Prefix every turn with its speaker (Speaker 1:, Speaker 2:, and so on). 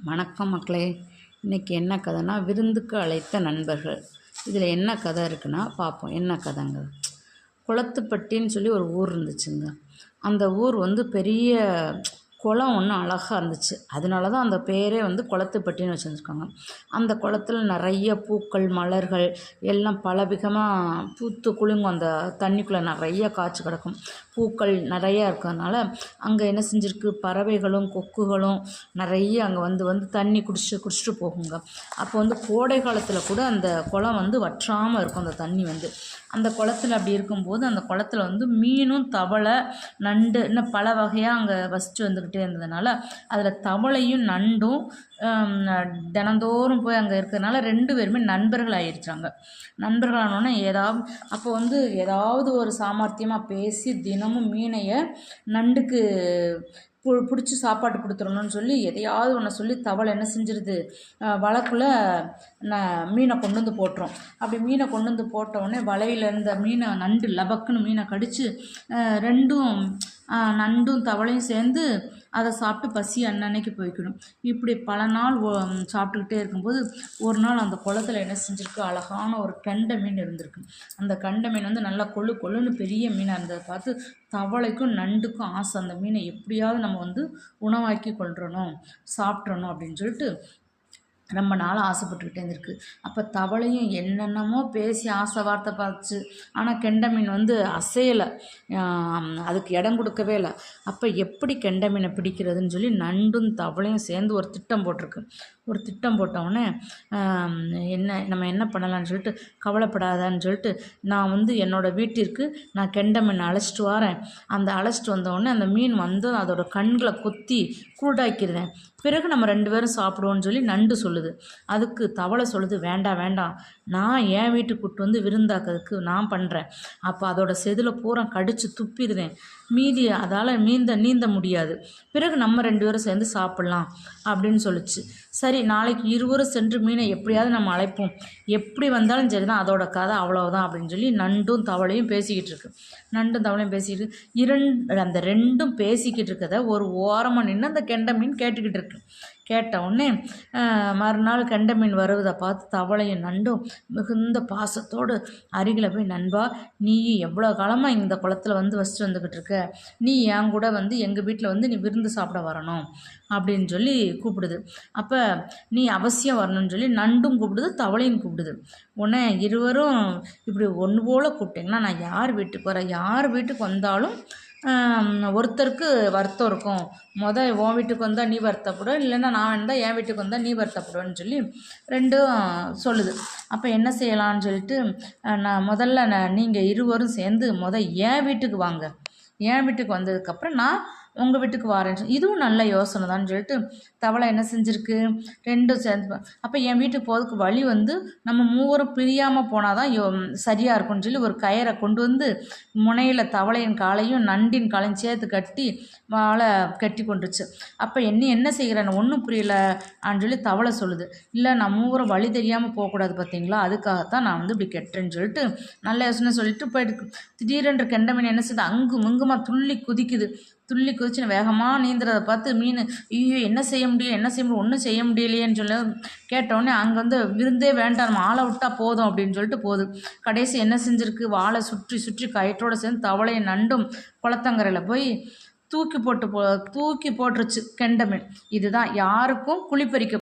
Speaker 1: வணக்கம் மக்களே. இன்றைக்கி என்ன கதைனா விருந்துக்கு அழைத்த நண்பர்கள். இதில் என்ன கதை இருக்குன்னா பார்ப்போம் என்ன கதைங்க? குளத்துப்பட்டின்னு சொல்லி ஒரு ஊர் இருந்துச்சுங்க. அந்த ஊர் வந்து பெரிய குளம் ஒன்று அழகாக இருந்துச்சு. அதனால தான் அந்த பேரே வந்து குளத்துப்பட்டின்னு வச்சுருந்துருக்காங்க. அந்த குளத்துல நிறைய பூக்கள் மலர்கள் எல்லாம் பலவிதமாக பூத்து குலுங்கும் அந்த தண்ணிக்குள்ளே நிறைய காய்ச்சி கிடக்கும். பூக்கள் நிறையா இருக்கிறதுனால அங்கே என்ன செஞ்சுருக்கு? பறவைகளும் கொக்குகளும் நிறைய அங்கே வந்து வந்து தண்ணி குடிச்சு குடிச்சிட்டு போகுங்க. அப்போ வந்து கோடை காலத்தில் கூட அந்த குளம் வந்து வற்றாமல் இருக்கும் அந்த தண்ணி வந்து. அந்த குளத்துல அப்படி இருக்கும்போது அந்த குளத்துல வந்து மீனும் தவளை நண்டு இன்னும் பல வகையாக அங்கே வசித்து வந்துக்கிட்டே இருந்ததுனால அதில் தவளையும் நண்டும் தினந்தோறும் போய் அங்கே இருக்கிறதுனால ரெண்டு பேருமே நண்பர்கள் ஆயிடுச்சாங்க நண்பர்கள் ஆனோடனே ஏதாவது அப்போ வந்து ஏதாவது ஒரு சாமர்த்தியமாக பேசி தினமும் மீனையை நண்டுக்கு பு பிடிச்சி சாப்பாடு கொடுத்துடணும்னு சொல்லி எதையாவது ஒன்று சொல்லி தவளை என்ன செஞ்சிருது? வலைக்குள்ளே ந மீனை கொண்டு வந்து போட்டுரும். அப்படி மீனை கொண்டு வந்து போட்ட உடனே வலையில் இருந்த மீனை நண்டு லபக்குன்னு மீனை கடித்து ரெண்டும் நண்டும் தவளையும் சேர்ந்து அதை சாப்பிட்டு பசி அன்னன்னைக்கு போய்க்கணும் இப்படி பல நாள் சாப்பிட்டுக்கிட்டே இருக்கும்போது ஒரு நாள் அந்த குளத்துல என்ன செஞ்சுருக்கு? அழகான ஒரு கெண்டை மீன் இருந்திருக்கு. அந்த கெண்டை மீன் வந்து நல்லா கொழு கொழுன்னு பெரிய மீனாக இருந்ததை பார்த்து தவளைக்கும் நண்டுக்கும் ஆசை. அந்த மீனை எப்படியாவது நம்ம வந்து உணவாக்கி கொள்றணும் சாப்பிட்றணும் அப்படின்னு சொல்லிட்டு ரொம்ப நாள் ஆசைப்பட்டுக்கிட்டே இருந்திருக்கு. அப்போ தவளையும் என்னென்னமோ பேசி ஆசை வார்த்தை பார்த்துச்சு. ஆனால் கெண்டை மீன் வந்து அசையலை. அதுக்கு இடம் கொடுக்கவே இல்லை. அப்போ எப்படி கெண்டை மீனை பிடிக்கிறதுன்னு சொல்லி நண்டும் தவளையும் சேர்ந்து ஒரு திட்டம் போட்டிருக்கு. ஒரு திட்டம் போட்டவுடனே என்ன நம்ம என்ன பண்ணலான்னு சொல்லிட்டு கவலைப்படாதான்னு சொல்லிட்டு நான் வந்து என்னோடய வீட்டிற்கு நான் கெண்டை மீன் அழைச்சிட்டு வரேன். அந்த அழைச்சிட்டு வந்தவுடனே அந்த மீன் வந்து அதோடய கண்களை கொத்தி குருடாக்கிடுறேன் பிறகு நம்ம ரெண்டு பேரும் சாப்பிடுவோன்னு சொல்லி நண்டு சொல்லுது. அதுக்கு தவளை சொல்லுது வேண்டாம் வேண்டாம் நான் என் வீட்டுக்கு கூட்டு வந்து விருந்தாக்கிறதுக்கு நான் பண்ணுறேன் அப்போ அதோட செதில் பூரா கடித்து துப்பிடுவேன். மீதி அதால் நீந்த நீந்த முடியாது. பிறகு நம்ம ரெண்டு பேரும் சேர்ந்து சாப்பிட்லாம் அப்படின்னு சொல்லிச்சு. சரி நாளைக்கு இருவரும் சென்று மீனை எப்படியாவது நம்ம அழைப்போம். எப்படி வந்தாலும் சரி தான் அதோட கதை அவ்வளோதான் அப்படின்னு சொல்லி நண்டும் தவளையும் பேசிக்கிட்டு இருக்கு. நண்டும் தவளையும் பேசிக்கிட்டு இரண்டு அந்த ரெண்டும் பேசிக்கிட்டு இருக்கதை ஒரு ஓரமாக நின்று அந்த கெண்டை மீன் கேட்டுக்கிட்டு இருக்கு. கேட்ட உடனே மறுநாள் கெண்டை மீன் வருவதை பார்த்து தவளையும் நண்டும் மிகுந்த பாசத்தோடு அருகில் போய் நண்பா நீ எவ்வளோ காலமாக இந்த குளத்தில் வந்து வசித்து வந்துக்கிட்டு இருக்க? நீ என் கூட வந்து எங்கள் வீட்டில் வந்து நீ விருந்து சாப்பிட வரணும் அப்படின்னு சொல்லி கூப்பிடுது. அப்போ நீ அவசியம் வரணும்னு சொல்லி நண்டும் கூப்பிடுது தவளையும் கூப்பிடுது. உடனே இருவரும் இப்படி ஒன்று போல் கூப்பிட்டிங்கன்னா நான் யார் வீட்டுக்கு வரேன்? யார் வீட்டுக்கு வந்தாலும் ஒருத்தருக்கு வருத்தம் இருக்கும். மொதல் உன் வீட்டுக்கு வந்தால் நீ வருத்தப்படும் இல்லைன்னா நான் வந்தால் என் வீட்டுக்கு வந்தால் நீ வருத்தப்படுவேன்னு சொல்லி ரெண்டும் சொல்லுது. அப்போ என்ன செய்யலான்னு சொல்லிட்டு நான் முதல்ல நான் நீங்கள் இருவரும் சேர்ந்து மொதல் என் வீட்டுக்கு வாங்க. என் வீட்டுக்கு வந்ததுக்கப்புறம் நான் உங்கள் வீட்டுக்கு வாரேன் இதுவும் நல்ல யோசனை தான் சொல்லிட்டு தவளை என்ன செஞ்சுருக்கு? ரெண்டும் சேர்ந்து அப்போ என் வீட்டுக்கு போகிறதுக்கு வழி வந்து நம்ம மூவரும் பிரியாமல் போனால் தான் யோ சரியாக இருக்கும்னு சொல்லி ஒரு கயரை கொண்டு வந்து முனையில் தவளையின் காலையும் நண்டின் காலையும் சேர்த்து கட்டி வாழை கட்டி கொண்டுருச்சு. அப்போ என்ன என்ன செய்கிறேன்னு ஒன்றும் புரியல சொல்லி தவளை சொல்லுது. இல்லை நான் மூவரும் வழி தெரியாமல் போகக்கூடாது பார்த்தீங்களா அதுக்காகத்தான் நான் வந்து இப்படி கெட்டுறேன்னு சொல்லிட்டு நல்ல யோசனை சொல்லிட்டு போயிட்டு திடீரென்று கெண்டமீன் என்ன செய்யுது அங்கு முங்குமா துள்ளி குதிக்குது. துள்ளி குதிச்சுன்னு வேகமாக நீந்துறதை பார்த்து மீன் ஐயோ என்ன செய்ய முடியும் என்ன செய்ய முடியும் ஒன்றும் செய்ய முடியலையேன்னு சொல்லி கேட்டவுடனே அங்கே வந்து விருந்தே வேண்டாம் நம்ம ஆளை விட்டால் போதும் அப்படின்னு சொல்லிட்டு போகுது. கடைசி என்ன செஞ்சுருக்கு? வாழை சுற்றி சுற்றி கயிற்றோடு சேர்ந்து தவளையை நண்டும் குளத்தங்கரையில் போய் தூக்கி போட்டு போ தூக்கி போட்டுருச்சு கெண்டமீன் இதுதான் யாருக்கும் குளிப்பறிக்க